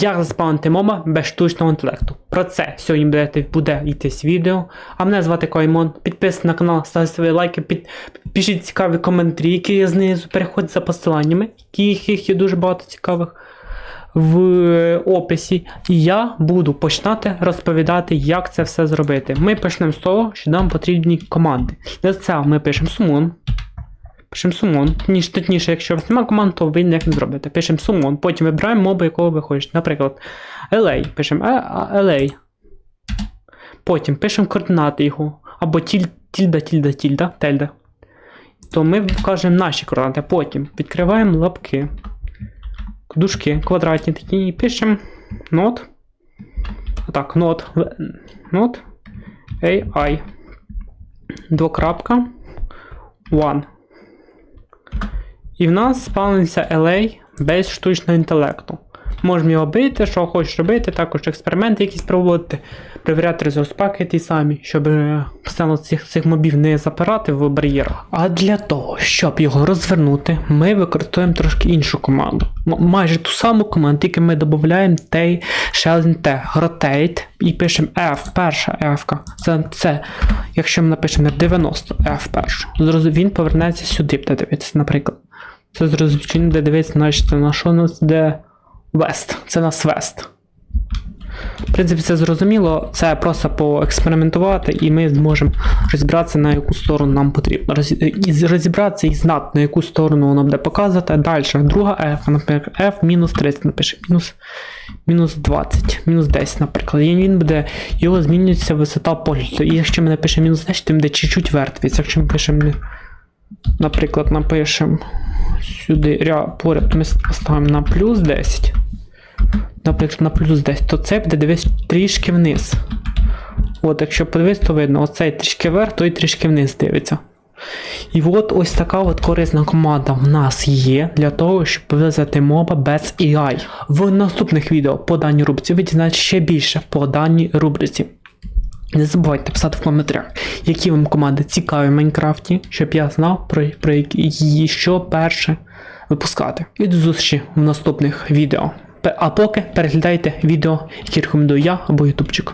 Як заспавнити моба без штучного інтелекту. Про це сьогодні буде, буде йтись відео. А мене звати Коймон. Підписуйтесь на канал, ставте свої лайки, під, пишіть цікаві коментарі, які є знизу. Переходьте за посиланнями, яких є дуже багато цікавих в е, описі. І я буду починати розповідати, як це все зробити. Ми почнемо з того, що нам потрібні команди. Для цього ми пишемо summon. Пишемо summon. Ніж точніше, якщо у вас немає команд, то ви ніяк не зробите. Пишемо summon, потім вибираємо моби, якого ви хочете. Наприклад, LA. Пишемо «Е, LA. Потім пишемо координати його. Або тіль, тільда, тільда, тільда, тельда. То ми вкажемо наші координати. Потім відкриваємо лапки. Дужки квадратні такі і пишемо not. Так, not. Not. AI. Двокрапка. One. І в нас спавниться LA без штучного інтелекту. Можемо його бити, що хочеш робити, також експерименти якісь проводити, перевіряти резорс-паки ті самі, щоб е, постійно цих, цих мобів не запирати в бар'єрах. А для того, щоб його розвернути, ми використовуємо трошки іншу команду. М- майже ту саму команду, тільки ми додаємо ще один T, rotate і пишемо F, перша F. Це, це, якщо ми напишемо 90 F першу, він повернеться сюди, буде дивитися, наприклад. Це зрозуміло, буде дивитися, значить, на що нас де West. Це нас West. В принципі, це зрозуміло, це просто поекспериментувати, і ми зможемо розібратися, на яку сторону нам потрібно. Розібратися і знати, на яку сторону воно буде показувати. Далі, друга F, наприклад, F мінус 30, напише, мінус, мінус 20, мінус 10, наприклад. І він буде, його змінюється висота погляду. І якщо ми напишемо мінус 10, то він буде чуть-чуть вертвіться. Якщо ми пишемо, наприклад, напишемо сюди ря, поряд, ми поставимо на плюс 10 наприклад, на плюс 10, то це буде дивись трішки вниз. От, якщо подивитися, то видно, оцей трішки вверх, той трішки вниз дивиться. І от ось така от корисна команда в нас є для того, щоб вивезти моба без AI. В наступних відео по даній рубриці ви дізнаєтесь ще більше по даній рубриці. Не забувайте писати в коментарях, які вам команди цікаві в Майнкрафті, щоб я знав, про, про які що перше випускати. І до зустрічі в наступних відео. А поки переглядайте відео, які рекомендую я або ютубчик.